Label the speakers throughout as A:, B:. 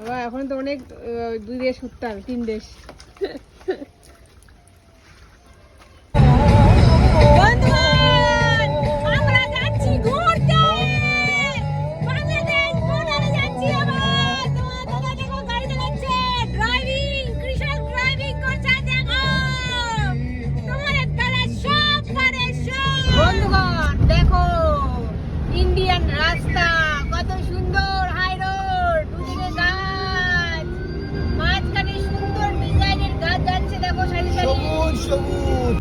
A: বাবা এখন তো অনেক দুই দেশ উঠতে হবে তিন দেশ।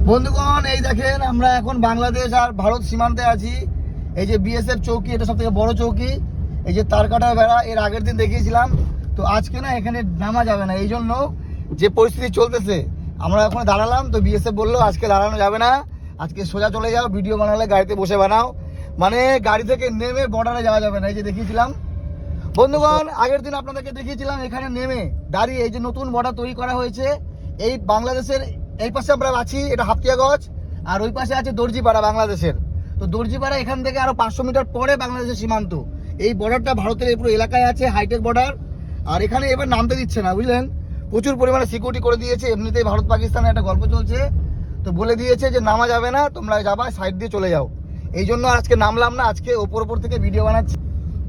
A: বন্ধুগণ,
B: এই দেখেন আমরা এখন বাংলাদেশ আর ভারত সীমান্তে আছি। এই যে বিএসএফ চৌকি, এটা সব থেকে বড় চৌকি। এই যে তারকাটার বেড়া, এর আগের দিন দেখিয়েছিলাম। তো আজকে না এখানে নামা যাবে না এই জন্য যে পরিস্থিতি চলতেছে, আমরা এখন দাঁড়ালাম। তো বিএসএফ বলল, আজকে দাঁড়ানো যাবে না। আজকে সোজা চলে যাও, ভিডিও বানালে গাড়িতে বসে বানাও। মানে গাড়ি থেকে নেমে বর্ডারে যাওয়া যাবে না, এই যে দেখিয়েছিলাম। বন্ধুগণ, আগের দিন আপনাদেরকে দেখিয়েছিলাম, এখানে নেমে দাঁড়িয়ে এই যে নতুন বর্ডার তৈরি করা হয়েছে। এই বাংলাদেশের এই পাশে আমরা আছি, এটা হাফতিয়াগঞ্জ আর ওই পাশে আছে দর্জিপাড়া বাংলাদেশের। তো দর্জিপাড়া এখান থেকে আরও পাঁচশো মিটার পরে বাংলাদেশের সীমান্ত। এই বর্ডারটা ভারতের এই পুরো এলাকায় আছে হাইটেক বর্ডার আর এখানে এবার নামতে দিচ্ছে না, বুঝলেন? প্রচুর পরিমাণে সিকিউরিটি করে দিয়েছে, এমনিতেই ভারত পাকিস্তানে একটা গল্প চলছে। তো বলে দিয়েছে যে, নামা যাবে না, তোমরা যাবা সাইড দিয়ে চলে যাও। এই জন্য আজকে নামলাম না, আজকে ওপর ওপর থেকে ভিডিও বানাচ্ছি।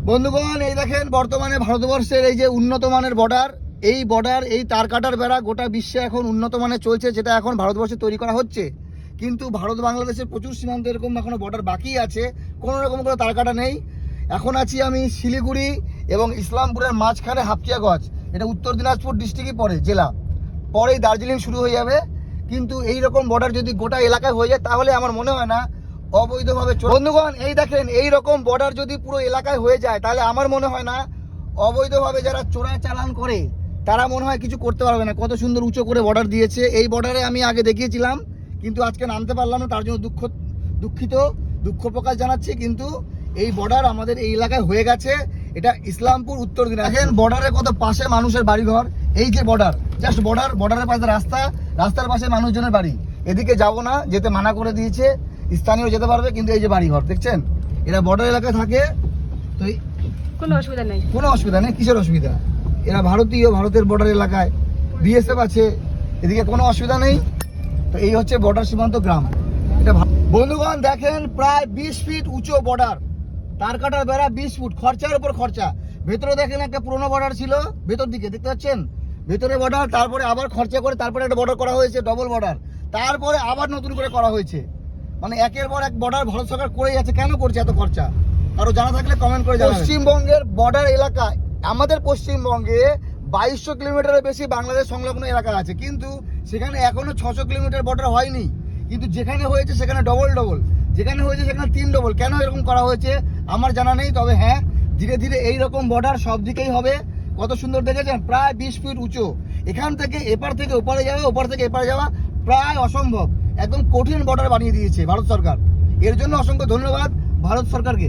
B: বন্ধুগণ, এই দেখেন, বর্তমানে ভারতবর্ষের এই যে উন্নত মানের বর্ডার এই বর্ডার এই তার কাটার বেড়া গোটা বিশ্বে এখন উন্নত মানের চলছে, যেটা এখন ভারতবর্ষে তৈরি করা হচ্ছে। কিন্তু ভারত বাংলাদেশের প্রচুর সীমান্ত এরকম এখনও বর্ডার বাকি আছে, কোনো রকম কোনো তার কাটা নেই। এখন আছি আমি শিলিগুড়ি এবং ইসলামপুরের মাঝখানে হাফকিয়াগঞ্জ এটা উত্তর দিনাজপুর ডিস্ট্রিক্টই পড়ে, জেলা। পরেই দার্জিলিং শুরু হয়ে যাবে। কিন্তু এই রকম বর্ডার যদি গোটা এলাকায় হয়ে যায়, তাহলে আমার মনে হয় না অবৈধভাবে বন্ধুগণ, এই দেখেন, এই রকম বর্ডার যদি পুরো এলাকায় হয়ে যায়, তাহলে আমার মনে হয় না অবৈধভাবে যারা চোরা চালান করে তারা মনে হয় কিছু করতে পারবে না। কত সুন্দর উঁচু করে বর্ডার দিয়েছে। এই বর্ডারে আমি আগে দেখিয়েছিলাম কিন্তু আজকে নামতে পারলাম না তার জন্য দুঃখ দুঃখিত দুঃখ প্রকাশ জানাচ্ছি। কিন্তু এই বর্ডার আমাদের এই এলাকায় হয়ে গেছে। এটা ইসলামপুর উত্তর দিন দেখেন বর্ডারে কত পাশে মানুষের বাড়িঘর। এই যে বর্ডার জাস্ট বর্ডার বর্ডারের পাশে রাস্তা রাস্তার পাশে মানুষজনের বাড়ি। এদিকে যাব না যেতে মানা করে দিয়েছে। স্থানীয় যেতে পারবে কিন্তু এই যে বাড়িঘর দেখছেন? এরা বর্ডার এলাকায় থাকে তো
A: কোনো অসুবিধা নেই।
B: কোনো অসুবিধা নেই কিসের অসুবিধা? এরা ভারতীয়, ভারতের বর্ডার এলাকায়। বিএসএফ আছে, এদিকে কোনো অসুবিধা নেই। তো এই হচ্ছে বর্ডার সীমান্ত গ্রাম। এটা বন্ধুগণ, দেখেন প্রায় বিশ ফিট উঁচু বর্ডার তার কাটার বেড়া বিশ ফুট, খরচার উপর খরচা। ভেতরে দেখেন একটা পুরোনো বর্ডার ছিল, ভেতর দিকে, দেখতে পাচ্ছেন? ভেতরে বর্ডার তারপরে আবার খরচা করে তারপরে একটা বর্ডার করা হয়েছে ডবল বর্ডার তারপরে আবার নতুন করে করা হয়েছে। মানে একের পর এক বর্ডার ভারত সরকার করে যাচ্ছে। কেন করছে এত খরচা? আরও জানা থাকলে কমেন্ট করে পশ্চিমবঙ্গের বর্ডার এলাকা আমাদের পশ্চিমবঙ্গে বাইশশো কিলোমিটারের বেশি বাংলাদেশ সংলগ্ন এলাকা আছে। কিন্তু সেখানে এখনও ছশো কিলোমিটার বর্ডার হয়নি। কিন্তু যেখানে হয়েছে সেখানে ডবল ডবল যেখানে হয়েছে সেখানে তিন ডবল কেন এরকম করা হয়েছে আমার জানা নেই, তবে হ্যাঁ ধীরে ধীরে এই রকম বর্ডার সব দিকেই হবে। কত সুন্দর দেখেছেন? প্রায় বিশ ফিট উঁচু। এখান থেকে এপার থেকে ওপারে যাওয়া, ওপার থেকে এপারে যাওয়া প্রায় অসম্ভব। একদম কঠিন বর্ডার বানিয়ে দিয়েছে ভারত সরকার। এর জন্য অসংখ্য ধন্যবাদ ভারত সরকারকে।